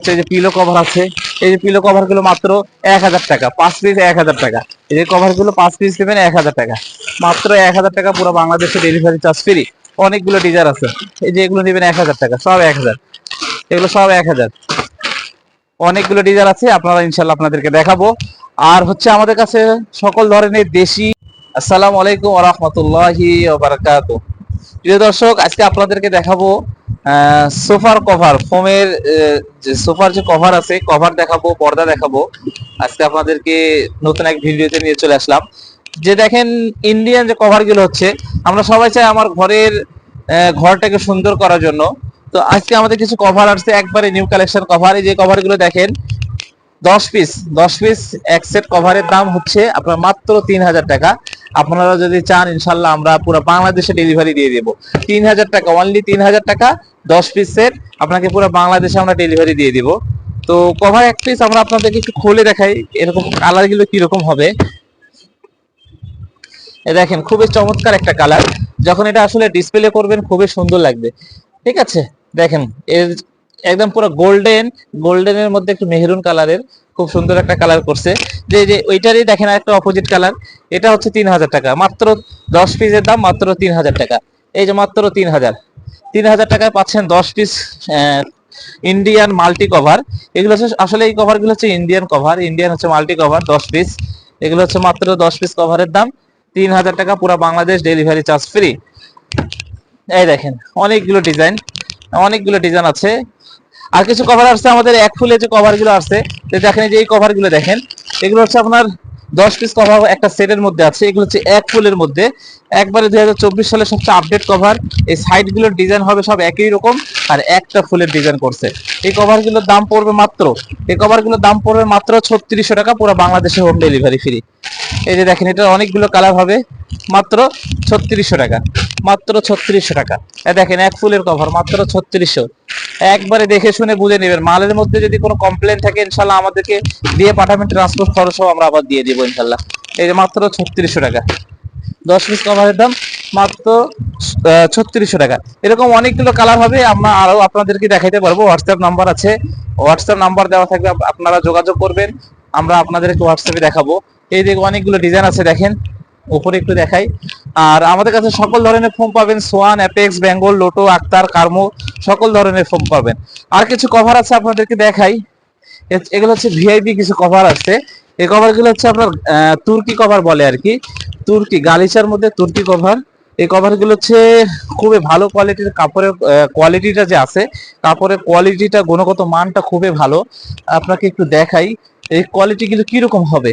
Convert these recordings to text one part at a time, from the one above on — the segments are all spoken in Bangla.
হচ্ছে যে পিলো কভার আছে। এই যে পিলো কভারগুলো মাত্র এক হাজার টাকা। পাঁচ পিস এক হাজার টাকা। এই যে কভারগুলো পাঁচ পিস নেবেন এক হাজার টাকা। মাত্র এক হাজার টাকা পুরো বাংলাদেশে ডেলিভারি চার্জ ফ্রি অনেকগুলো ডিজার আছে। এই যে এগুলো নেবেন এক হাজার টাকা। সব এক হাজার। এগুলো সব এক হাজার। অনেকগুলো ডিজার আছে। আপনারা ইনশাল্লাহ আপনাদেরকে দেখাবো। আর হচ্ছে আমাদের কাছে সকল ধরনের দেশি আসসালামু আলাইকুম রহমতুল্লাহি বারাকাত প্রিয় দর্শক, আজকে আপনাদেরকে দেখাবো সোফার কভার ফোমের যে সোফার যে কভার আছে কভার দেখাবো, পর্দা দেখাবো। আজকে আপনাদেরকে নতুন এক ভিডিওতে নিয়ে চলে আসলাম। যে দেখেন ইন্ডিয়ান যে কভারগুলো হচ্ছে, আমরা সবাই চাই আমার ঘরের ঘরটাকে সুন্দর করার জন্য। তো আজকে আমাদের কিছু কভার আসছে, একবারে নিউ কালেকশন কভার এই যে কভারগুলো দেখেন, দশ পিস দশ পিস এক সেট কভারের দাম হচ্ছে আপনার মাত্র তিন হাজার টাকা। আপনারা যদি চান, ইনশাল্লাহ আমরা পুরো বাংলাদেশে ডেলিভারি দিয়ে দেবো। তিন হাজার টাকা অনলি তিন হাজার টাকা। দশ পিস সেট আপনাকে পুরো বাংলাদেশে আমরা ডেলিভারি দিয়ে দিব। তো কভার এক পিস আমরা আপনাদেরকে একটু খুলে দেখাই, এরকম কালারগুলো কীরকম হবে। দেখেন, খুবই চমৎকার একটা কালার যখন এটা আসলে ডিসপ্লে করবেন, খুবই সুন্দর লাগবে। ঠিক আছে? দেখেন, এর একদম পুরো গোল্ডেন গোল্ডেনের মধ্যে একটু মেহরুন কালারের খুব সুন্দর একটা কালার করছে। যে যে, ওইটারই দেখেন একটা অপোজিট কালার এটা হচ্ছে তিন হাজার টাকা। মাত্র দশ পিসের দাম মাত্র তিন হাজার টাকা। এই যে মাত্র তিন হাজার। তিন হাজার টাকায় পাচ্ছেন দশ পিস ইন্ডিয়ান মাল্টি কভার এগুলো হচ্ছে, আসলে এই কভারগুলো হচ্ছে ইন্ডিয়ান কভার ইন্ডিয়ান হচ্ছে মাল্টি কভার দশ পিস এগুলো হচ্ছে মাত্র দশ পিস কভারের দাম। তিন হাজার টাকা পুরো বাংলাদেশ ডেলিভারি চার্জ ফ্রি এই দেখেন, অনেকগুলো ডিজাইন অনেকগুলো ডিজাইন আছে। আর কিছু কভার আসছে, আমাদের এক ফুলে যে কভারগুলো আসছে দেখেন যে এই কভারগুলো দেখেন, এগুলো হচ্ছে আপনার দশ পিস কভার একটা সেটের মধ্যে আছে, এগুলো হচ্ছে এক ফুলের মধ্যে। একবারে দুই সালের সবচেয়ে আপডেট কভার এই সাইডগুলোর ডিজাইন হবে সব একই রকম, আর একটা ফুলের ডিজাইন করছে। এই কভারগুলোর দাম পড়বে মাত্র, এই কভারগুলোর দাম পড়বে মাত্র ছত্রিশশো টাকা, পুরো বাংলাদেশে হোম ডেলিভারি ফ্রি এই যে দেখেন এটা অনেকগুলো কালার হবে, মাত্র ছত্রিশশো টাকা, মাত্র ছত্রিশশো টাকা। দেখেন, এক ফুলের কভার মাত্র ছত্রিশশো। একবারে দেখে শুনে বুঝে নেবেন। মালের মধ্যে যদি কোনো কমপ্লেন থাকে, ইনশাল্লাহ আমাদেরকে দিয়ে পাঠাবেন ট্রান্সপোর্ট খরচও আমরা আবার দিয়ে দিব ইনশাল্লাহ। এই যে মাত্র ছত্রিশশো টাকা। দশ পিস কভারের দাম মাত্র ছত্রিশশো টাকা। এরকম অনেকগুলো কালার হবে, আমরা আরও আপনাদেরকে দেখাইতে পারব। হোয়াটসঅ্যাপ নাম্বার আছে। হোয়াটসঅ্যাপ নাম্বার দেওয়া থাকবে, আপনারা যোগাযোগ করবেন। আমরা আপনাদেরকে হোয়াটসঅ্যাপে দেখাবো। এই দিকে অনেকগুলো ডিজাইন আছে, দেখেন। উপরে একটু দেখাই। আর আমাদের কাছে সকল ধরনের ফোম পাবেন, Swan, Apex, Bengal, Lotto, Akhtar, কার্মো, সকল ধরনের ফোম পাবেন। আর কিছু কভার আছে আপনাদেরকে দেখাই। এগুলো হচ্ছে ভিআইপি কিছু কভার আছে। এই কভারগুলো হচ্ছে আপনার তুর্কি কভার বলে আর কি। তুর্কি, গালিচার মধ্যে তুর্কি কভার এই কভারগুলো হচ্ছে খুবই ভালো কোয়ালিটির কাপড়ের কোয়ালিটিটা যে আছে, কাপড়ের কোয়ালিটিটা গুণগত মানটা খুবই ভালো। আপনাকে একটু দেখাই, এই কোয়ালিটি গুলো কীরকম হবে?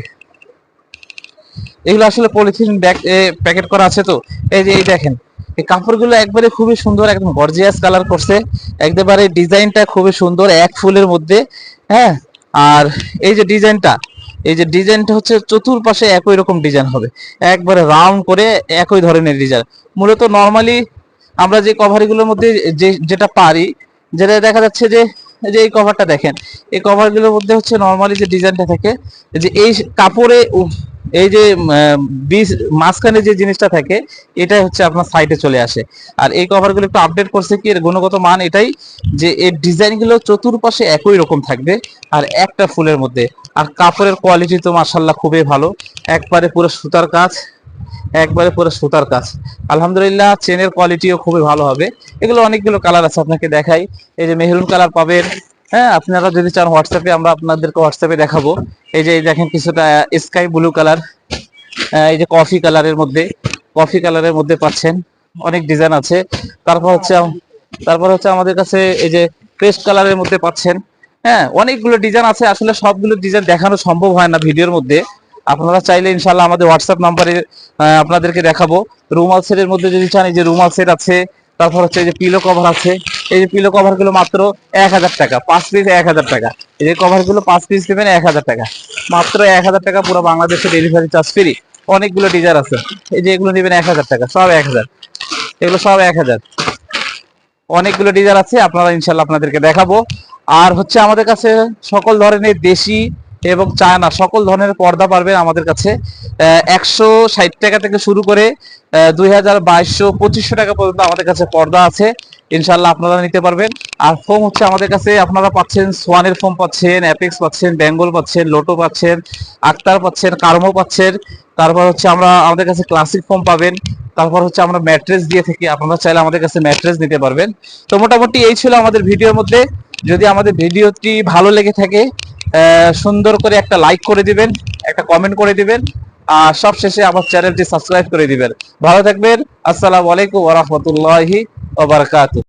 এগুলো আসলে পলিথিন ব্যাগ প্যাকেট করা আছে তো। এই যে, এই দেখেন, এই কাপড়গুলো একবারে খুবই সুন্দর, একদম গর্জিয়াস কালার করছে। একবারে ডিজাইনটা খুবই সুন্দর, এক ফুলের মধ্যে হ্যাঁ? আর এই যে ডিজাইনটা, এই যে ডিজাইনটা হচ্ছে চতুর্পাশে একই রকম ডিজাইন হবে। একবারে রাউন্ড করে একই ধরনের ডিজাইন। মূলত নর্মালি আমরা যে কভারগুলোর মধ্যে যে, যেটা পারি, যেটা দেখা যাচ্ছে যে যে এই কভারটা দেখেন, এই কভারগুলোর মধ্যে হচ্ছে নর্মালি যে ডিজাইনটা থাকে যে এই কাপড়ে এই যে বীজ মাঝখানে যে জিনিসটা থাকে, এটাই হচ্ছে আপনার সাইডে চলে আসে। আর এই কভারগুলো একটু আপডেট করছে কি, এর গুণগত মান এটাই যে, এর ডিজাইনগুলো চতুর্পাশে একই রকম থাকবে, আর একটা ফুলের মধ্যে। আর কাপড়ের কোয়ালিটি তো মার্শাল্লাহ খুবই ভালো। একবারে পুরো সুতার কাজ, একবারে পুরো সুতার কাজ। আলহামদুলিল্লাহ চেনের কোয়ালিটিও খুবই ভালো হবে। এগুলো অনেকগুলো কালার আছে, আপনাকে দেখাই। এই যে মেহরুন কালার পাবেন হ্যাঁ আপনারা যদি চান হোয়াটসঅ্যাপে আমরা আপনাদেরকে হোয়াটসঅ্যাপে দেখাবো। এই যে দেখেন কিছুটা স্কাই ব্লু কালার এই যে কফি কালারের মধ্যে কফি কালারের মধ্যে পাচ্ছেন। অনেক ডিজাইন আছে। তারপর হচ্ছে তারপর হচ্ছে আমাদের কাছে এই যে পেস্ট কালারের মধ্যে পাচ্ছেন। হ্যাঁ অনেকগুলো ডিজাইন আছে। আসলে সবগুলো ডিজাইন দেখানো সম্ভব হয় না ভিডিওর মধ্যে। আপনারা চাইলে ইনশাল্লাহ আমাদের হোয়াটসঅ্যাপ নাম্বারে আপনাদেরকে দেখাবো। রুমাল সেটের মধ্যে যদি চান, এই যে রুমাল সেট আছে। তারপর হচ্ছে এই যে পিলো কভার আছে। এই যে পিলো কভারগুলো মাত্র এক হাজার টাকা, পাঁচ পিস এক হাজার টাকা। এই যে কভারগুলো পাঁচ পিস দেবেন এক হাজার টাকা। মাত্র এক হাজার টাকা পুরো বাংলাদেশে ডেলিভারি চার্জ ফ্রি অনেকগুলো ডিজার আছে। এই যে এগুলো নেবেন এক হাজার টাকা, সব এক হাজার। এগুলো সব এক হাজার। অনেকগুলো ডিজার আছে, আপনারা ইনশাল্লাহ আপনাদেরকে দেখাবো। আর হচ্ছে আমাদের কাছে সকল ধরনের দেশি এবং চায়না, সকল ধরনের পর্দা পারবেন আমাদের কাছে। একশো ষাট টাকা থেকে শুরু করে দুই হাজার বাইশশো পঁচিশশো টাকা পর্যন্ত আমাদের কাছে পর্দা আছে। ইনশাল্লাহ আপনারা নিতে পারবেন। আর ফোম হচ্ছে আমাদের কাছে, আপনারা পাচ্ছেন সোয়ানের ফোম পাচ্ছেন, অ্যাপেক্স পাচ্ছেন, বেঙ্গল পাচ্ছেন, লোটো পাচ্ছেন, আক্তার পাচ্ছেন, কার্মো পাচ্ছেন। তারপর হচ্ছে আমরা আমাদের কাছে ক্লাসিক ফোম পাবেন। তারপর হচ্ছে আমরা ম্যাট্রেস দিয়ে থাকি, আপনারা চাইলে আমাদের কাছে ম্যাট্রেস নিতে পারবেন। তো মোটামুটি এই ছিল আমাদের ভিডিওর মধ্যে। যদি আমাদের ভিডিওটি ভালো লেগে থাকে সুন্দর করে একটা লাইক করে দিবেন, একটা কমেন্ট করে দিবেন, আর সব শেষে আমার চ্যানেলটি সাবস্ক্রাইব করে দিবেন। ভালো থাকবেন, আসসালামু আলাইকুম ওরহমতুল্লাহি বারাকাতুহু।